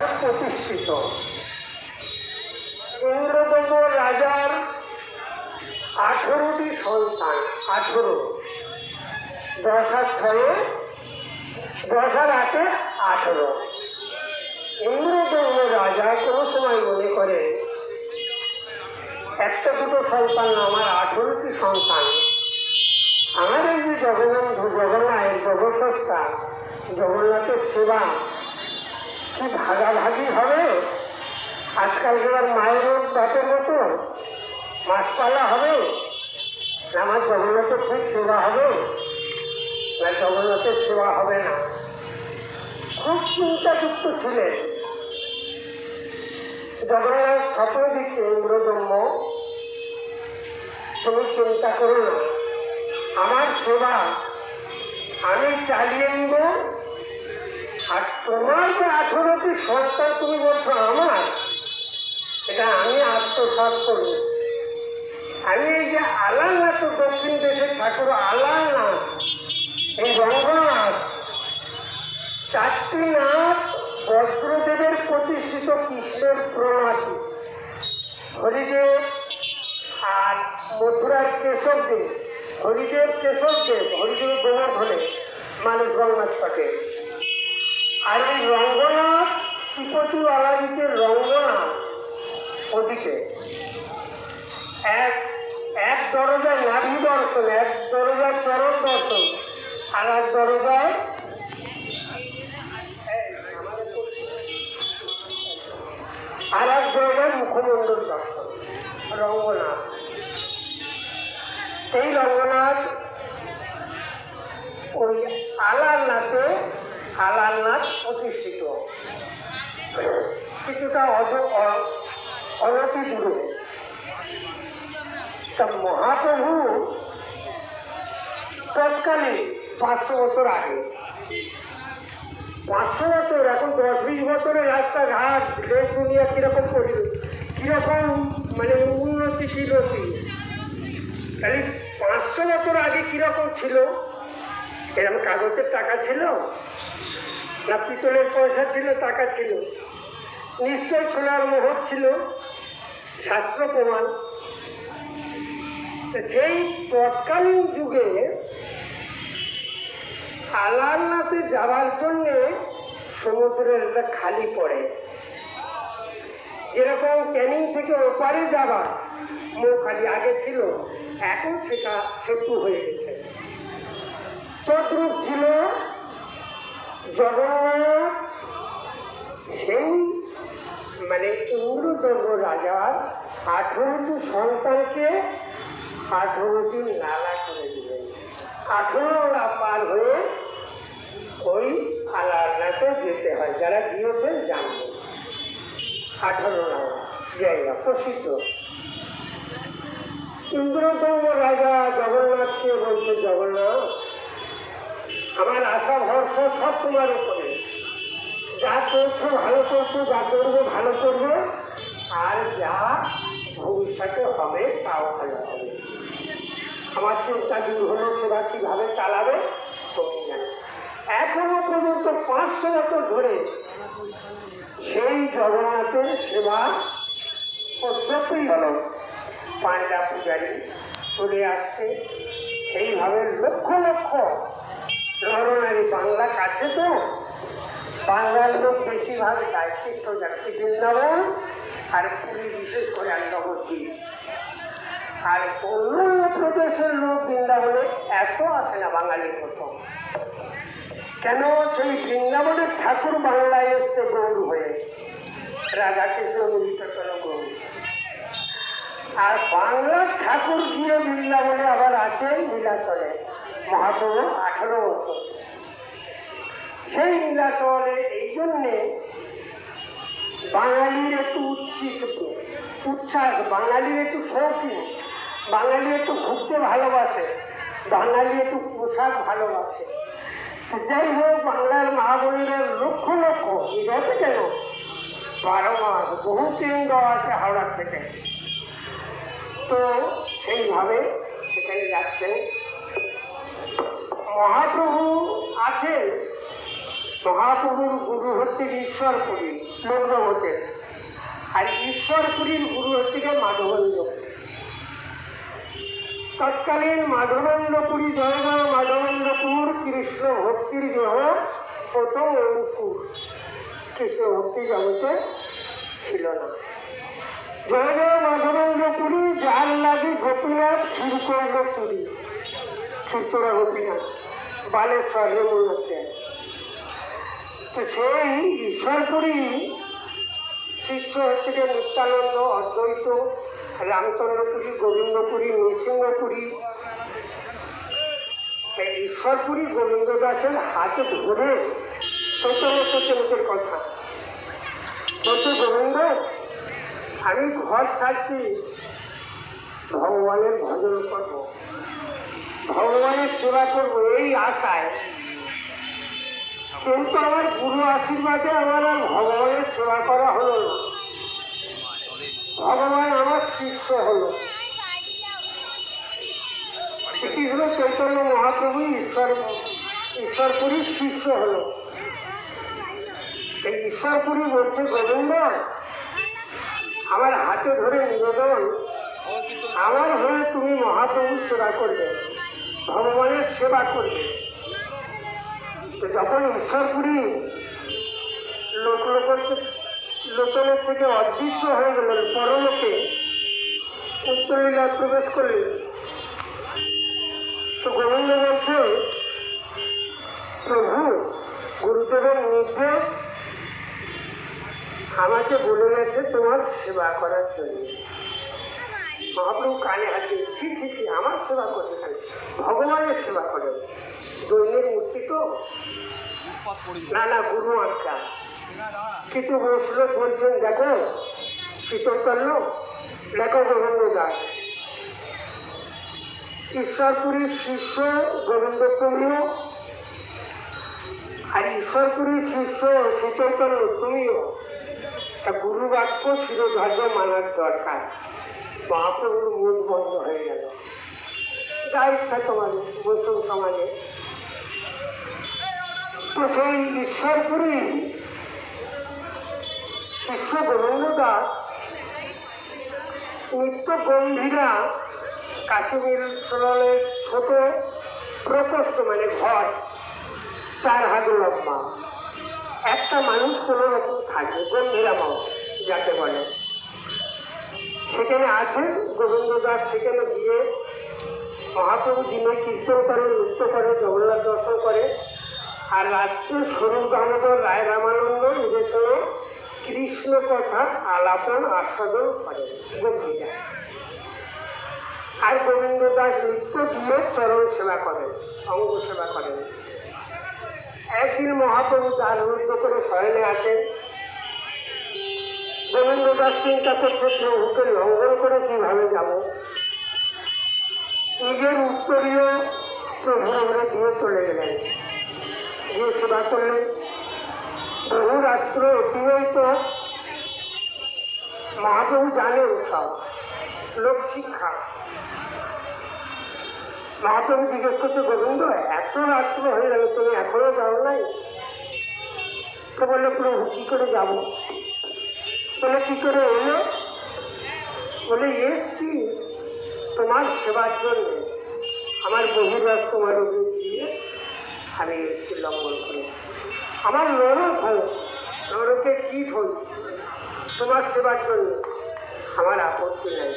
প্রতিষ্ঠিত। ইন্দ্রদম্ব রাজার আঠেরোটি সন্তান, আঠেরো। দশ আর ছয়ে দশ আর আটে আঠেরো। ইন্দ্রদম্ব রাজা কোনো সময় মনে করে, একটা দুটো সন্তান আমার আঠেরোটি সন্তান। আমার এই যে জগন্নাথ জগন্নাথের জগৎসত্তা, জগন্নাথের সেবা কি ভাগাভাগি হবে। আজকাল আজকালকার মায়ের বাপের মতো, মাসপালা হবে আমার জগন্নাথের ঠিক সেবা হবে না জগন্নাথের সেবা হবে না। খুব চিন্তাযুক্ত ছিলেন। জগন্নাথ স্বপ্ন দিচ্ছে ইন্দ্রদম্য তুমি চিন্তা করো না। আমার সেবা আমি চালিয়ে নিব। আর তোমার যে আঠেরোটি সন্তান তুমি বলছো আমার, এটা আমি আত্মসাত করব। আমি এই যে আলালনাথ দক্ষিণ দেশের ঠাকুর আলালনাথ এই রঙ্গনাথ চারটি নাথ বজ্রদেবের প্রতিষ্ঠিত কৃষ্ণের প্রণাতি হরিদেব আর মথুরার কেশবদেব, হরিদেব কেশবদেব, হরিদেব গোবর্ধনে মানে জগন্নাথ পাটেল। আর এই রঙ্গনাথ শ্রীপতি বালাজিতে রঙ্গনাথ ওদিকে। এক এক দরজায় নাভি দর্শন, এক দরজায় চরণ দর্শন, আর এক দরজায় আর এক দরজায় মুখমণ্ডল দর্শন রঙ্গনাথ সেই রঙ্গনাথ ওই আলারনাথে আলারনাথ প্রতিষ্ঠিত কিছুটা অনতি দূরে। তা মহাপ্রভু তৎকালীন পাঁচশো বছর আগে পাঁচশো বছর, এখন দশ বিশ বছরের রাস্তাঘাট, দেশ, দুনিয়া কীরকম করিল কীরকম মানে উন্নতি ছিল তাহলে পাঁচশো বছর আগে কীরকম ছিল? এরকম কাগজের টাকা ছিল? না পিতলের পয়সা ছিল, টাকা ছিল। নিশ্চয় সোনার মোহর ছিল, শাস্ত্র প্রমাণ। সেই তৎকালীন যুগে আলারনাথে যাওয়ার জন্যে সমুদ্রের খালি পড়ে। যেরকম ক্যানিং থেকে ওপারে যাবার খালি আগে ছিল, এখন সেটা সেতু হয়ে গেছে। তদ্রূপ ছিল জগন্নাথ, সেই মানে ইন্দ্রদম্ব রাজার আঠেরোটি সন্তানকে আঠেরোটি নালা করে দিলেন। আঠেরোটা পার হয়ে ওই আলারনাথে যেতে হয়। যারা গিয়েছেন জানবেন। আঠারো জায়গা প্রসিদ্ধ। ইন্দ্রদম্ব রাজা জগন্নাথকে বলছে, জগন্নাথ আমার আশা, ভরসা সব তোমার উপরে। যা করছ ভালো করছ, যা করবে ভালো করবে। আর যা ভবিষ্যতে হবে, তাও ভালো হবে। আমার চিন্তা দূর হলো সেটা কীভাবে চালাবে এখনও পর্যন্ত পাঁচশো বছর ধরে সেই জগন্নাথের সেবা পদ্ধতি হলো পান্ডা পূজারী চলে আসছে। সেইভাবে লক্ষ লক্ষ বাংলা কাছে তো, বাংলার লোক বেশিরভাগ তীর্থ যাচ্ছে বৃন্দাবন আর পুরী বিশেষ করে আন্ডবদ্বীপ আর অন্য প্রদেশের লোক বৃন্দাবনে এত আসে না বাঙালির মতো কেন সেই বৃন্দাবনের ঠাকুর বাংলায় এসছে গৌর হয়ে রাধা কৃষ্ণ মিলিত চলো গৌর। আর বাংলার ঠাকুর গিয়ে বৃন্দাবনে আবার আছে নীলাচলে মহাপ্রভু আঠারো বছর। সেই নীলাচলে এই জন্যে বাঙালির একটু উচ্ছিষ্ট, উচ্ছ্বাস, বাঙালির একটু শৌখিন, বাঙালি একটু ঘুরতে ভালোবাসে, বাঙালি একটু পোশাক ভালোবাসে। যাই হোক, বাংলার মা বোনেরা লক্ষ লক্ষ ইরাতে কেন? বারো মাস, বহু কেন্দ্র আছে হাওড়ার থেকে। তো সেইভাবে সেখানে যাচ্ছেন মহাপ্রভু আছেন। মহাপ্রভুর গুরু হচ্ছে ঈশ্বরপুরী মন্দ্রমতের আর ঈশ্বরপুরীর গুরু হচ্ছে মাধবেন্দ্র। তৎকালীন মাধবেন্দ্রপুরী জয়গাঁও, মাধবেন্দ্রপুর কৃষ্ণ ভক্তির দেহ প্রথম অঙ্কুর। কৃষ্ণ ভক্তি জগতে ছিল না। জয়গাঁও, মাধবেন্দ্রপুরী যার লাগে গোপীনাথ শুরু করল চুরি। চিত্তরা গোপীনাথ বালেশ্বর হেমুলতে তো সেই ঈশ্বরপুরী শিষ্য হচ্ছে গিয়ে নিত্যানন্দ, অদ্বৈত, রামচন্দ্রপুরী, গোবিন্দপুরী, নৃসিংহপুরী ঈশ্বরপুরী গোবিন্দ দাসের হাতে ধরে চৈতন্য চৈতন্যের কথা। বলছে, গোবিন্দ, আমি ঘর ছাড়ছি, ভগবানের ভজন করব। ভগবানের সেবা করব, এই আশায়। কিন্তু আমার গুরু আশীর্বাদে আমার আর ভগবানের সেবা করা হলো না। ভগবান আমার শিষ্য হলো। শ্রীকৃষ্ণ চৈতন্য মহাপ্রভু ঈশ্বর ঈশ্বরপুরীর শিষ্য হলো। এই ঈশ্বরপুরী বলছে গোবিন্দ আমার হাতে ধরে নিবেদন, আমার হয়ে তুমি মহাপ্রভুর সেবা করবে। ভগবানের সেবা করবে যখন ঈশ্বরপুরী লোক লোকত্ব লোচনের থেকে অদৃশ্য হয়ে গেলেন পরলোকে উত্তরলীলায় প্রবেশ করলেন। তো গোবিন্দ বলছে, প্রভু, গুরুদেবের নির্দেশ আমাকে বলে গেছে তোমার সেবা করার জন্য। মহাপ্রভু কানে হাতে ছি ছি ছি, আমার সেবা করবে খালি। ভগবানের সেবা করে। দৈনের মূর্তি তো? না না, গুরু আজ্ঞা। কিছু বসল বলছেন দেখো। শীতলতল্য লেখক গোবিন্দ দাস। ঈশ্বরপুরীর শিষ্য গোবিন্দ তুমিও আর ঈশ্বরপুরীর শিষ্য শীতলতল্য তুমিও। তা গুরু বাক্য, শিরোধার্য মানার দরকার। মহাপ্রভুর মুখ বন্ধ হয়ে গেল। যা ইচ্ছা তোমাদের বৈষ্ণব সমাজে। তো সেই ঈশ্বরপুরী শিষ্য নিত্য গম্ভীরা কাশ্মীর সরলের ছোট প্রকোষ্ঠ মানে ঘর, চার হাত লম্বা। একটা মানুষ কোনো রকম থাকে, গম্ভীরা মাও যাকে বলে। সেখানে আছে। গোবিন্দ দাস সেখানে গিয়ে মহাপ্রভু দিনে কীর্তন করে নৃত্য করে, জগন্নাথ দর্শন করে। আর রাত্রে স্বরূপ দামোদর রায় রামানন্দ নিজস্ব কৃষ্ণ কথা আলাপন, আস্বাদন করে গম্ভীরা আর গোবিন্দ দাস নিত্য গিয়ে চরণ সেবা করেন, অঙ্গ সেবা করেন। একদিন মহাপ্রভু দ্বার রুদ্ধ করে শয়নে আছেন দাস চিন্তা করছে প্রভুকে লঙ্ঘন করে কীভাবে যাব? নিজের উত্তরীয় প্রভুর উপরে দিয়ে চলে গেলেন। গিয়ে সেবা করলেন। বহু রাত্র অতিবাহিত। মহাপ্রভু জানেন সব। লোক শিক্ষা। মহাপ্রভু জিজ্ঞেস করছে, গোবিন্দ, এত রাত্র হয়ে গেল, তুমি এখনও যাও নাই? তো বলল, প্রভু, কি করে যাব? বলে, কি করে এলো? বলে, এসছি তোমার সেবার জন্য। আমার বহিরাজ তোমার অভিযোগ দিয়ে আমি এসছি লঙ্ঘন করে। আমার নরক হোক নরকে কি হোক তোমার সেবার জন্য আমার আপত্তি নাই।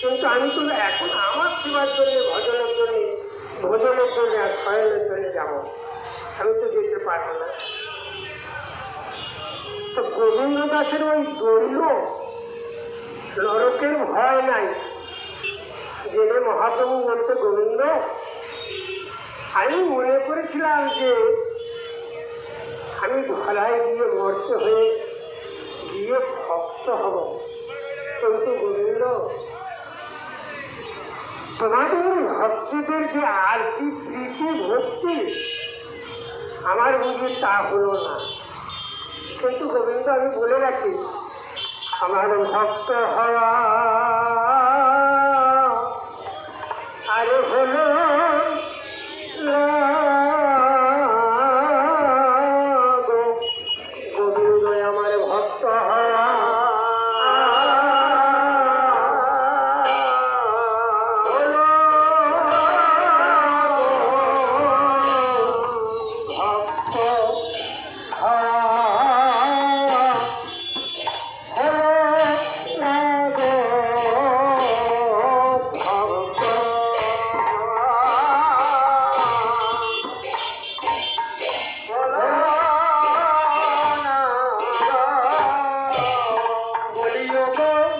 কিন্তু আমি তো এখন আমার সেবার জন্য, ভজনের জন্য, ভোজনের জন্য আর শয়নের জন্য যাব। আমি তো যেতে পারব না। তো গোবিন্দ দাসের ওই দৈল নরকের ভয় নাই। জেনে মহাপ্রভু বলছে, গোবিন্দ, আমি মনে করেছিলাম যে আমি ধরায় গিয়ে মরতে হয়ে গিয়ে ভক্ত হব। কিন্তু গোবিন্দ, তোমাদের ভক্তদের যে আরতি প্রীতি ভক্তি, আমার বুঝি তা হলো না। কিন্তু গোবিন্দ আমি বলে রাখি আমার ভক্ত হওয়া। আরে হলো Thank you.